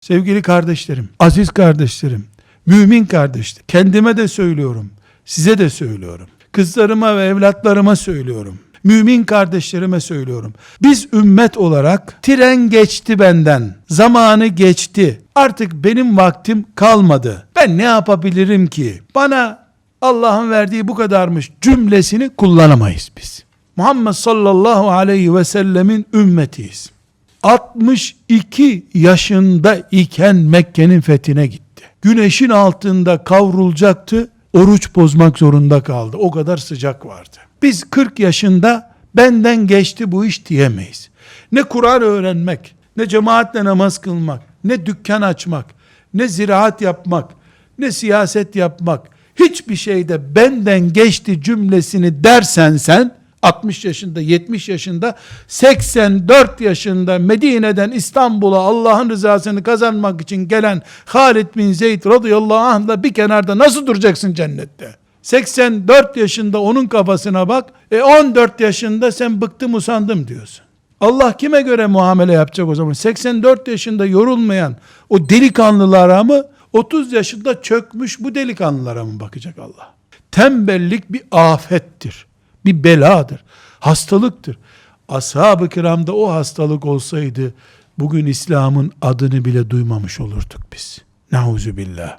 Sevgili kardeşlerim, aziz kardeşlerim, mümin kardeşlerim, kendime de söylüyorum, size de söylüyorum. Kızlarıma ve evlatlarıma söylüyorum. Mümin kardeşlerime söylüyorum. Biz ümmet olarak tren geçti benden. Zamanı geçti. Artık benim vaktim kalmadı. Ben ne yapabilirim ki? Bana Allah'ın verdiği bu kadarmış cümlesini kullanamayız biz. Muhammed sallallahu aleyhi ve sellemin ümmetiyiz. 62 yaşında iken Mekke'nin fethine gitti. Güneşin altında kavrulacaktı. Oruç bozmak zorunda kaldı. O kadar sıcak vardı. Biz 40 yaşında benden geçti bu iş diyemeyiz. Ne Kur'an öğrenmek, ne cemaatle namaz kılmak, ne dükkan açmak, ne ziraat yapmak, ne siyaset yapmak, hiçbir şeyde benden geçti cümlesini dersen sen 60 yaşında, 70 yaşında, 84 yaşında Medine'den İstanbul'a Allah'ın rızasını kazanmak için gelen Halid bin Zeyd radıyallahu anh'la bir kenarda nasıl duracaksın cennette? 84 yaşında onun kafasına bak, e 14 yaşında sen bıktım usandım diyorsun. Allah kime göre muamele yapacak o zaman? 84 yaşında yorulmayan o delikanlılara mı, 30 yaşında çökmüş bu delikanlılara mı bakacak Allah? Tembellik bir afettir bir beladır. Hastalıktır. Ashab-ı kiramda o hastalık olsaydı bugün İslam'ın adını bile duymamış olurduk biz. Nauzu billah.